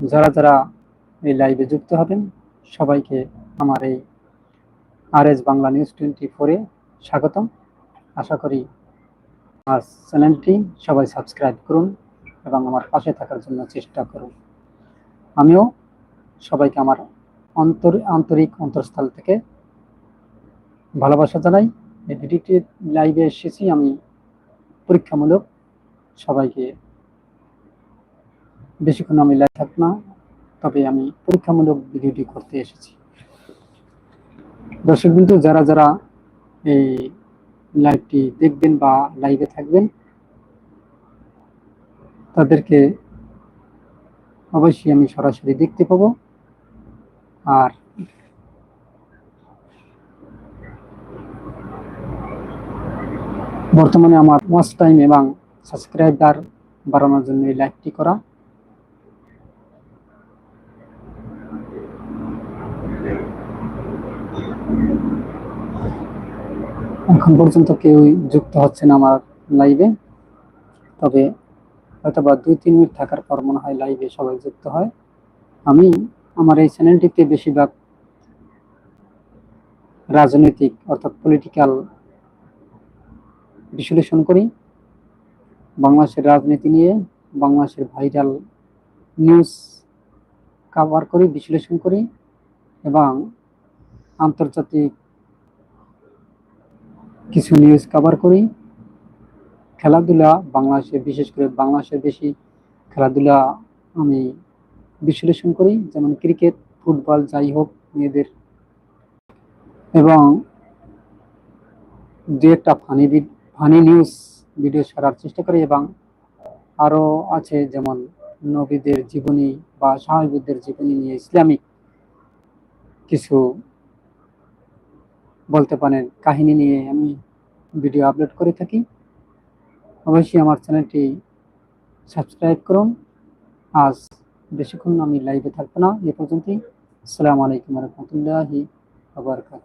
যারা যারা এই লাইভে যুক্ত হবেন, সবাইকে আমার এই R S Bangla news twenty ফোরে স্বাগতম। আশা করি আমার চ্যানেলটি সবাই সাবস্ক্রাইব করুন এবং আমার পাশে থাকার জন্য চেষ্টা করুন। আমিও সবাইকে আমার অন্তর, আন্তরিক অন্তরস্থল থেকে ভালোবাসা জানাই। এই ভিডিওটি লাইভে এসেছি আমি পরীক্ষামূলক। সবাইকে বেশিক্ষণ আমি লাইভ থাক না, তবে আমি পরীক্ষামূলক ভিডিওটি করতে এসেছি। দর্শক বিন্দু, যারা যারা এই লাইভটি দেখবেন বা লাইভে থাকবেন, তাদেরকে অবশ্যই আমি সরাসরি দেখতে পাবো। আর বর্তমানে আমার ওয়াচ টাইম এবং সাবস্ক্রাইবার বাড়ানোর জন্য এই লাইভটি করা এখন পর্যন্ত কেউ যুক্ত হচ্ছে না আমার লাইভে তবে হয়তো বা দুই, তিন মিনিট থাকার পর মনে হয় লাইভে সবাই যুক্ত হয়। আমি আমার এই চ্যানেলটিতে বেশিরভাগ রাজনৈতিক অর্থাৎ পলিটিক্যাল বিশ্লেষণ করি। বাংলাদেশের রাজনীতি নিয়ে, বাংলাদেশের ভাইরাল নিউজ কাভার করি, বিশ্লেষণ করি এবং আন্তর্জাতিক কিছু নিউজ কভার করি। খেলাধুলা বাংলাদেশে বিশেষ করে বাংলাদেশের বেশি খেলাধুলা আমি বিশ্লেষণ করি, যেমন ক্রিকেট ফুটবল যাই হোক মেয়েদের। এবং দু একটা ফানি ফানি নিউজ ভিডিও ছাড়ার চেষ্টা করি এবং আরও আছে যেমন নবীদের জীবনী বা সাহাবিদের জীবনী নিয়ে ইসলামিক কিছু বলতে পারেন কাহিনী নিয়ে আমি ভিডিও আপলোড করে থাকি। অবশ্যই আমার চ্যানেলটি সাবস্ক্রাইব করুন। আজ বেশিক্ষণ আমি লাইভে থাকব না, এ পর্যন্তই। আসসালামু আলাইকুম রহমতুল্লাহি আবরকাত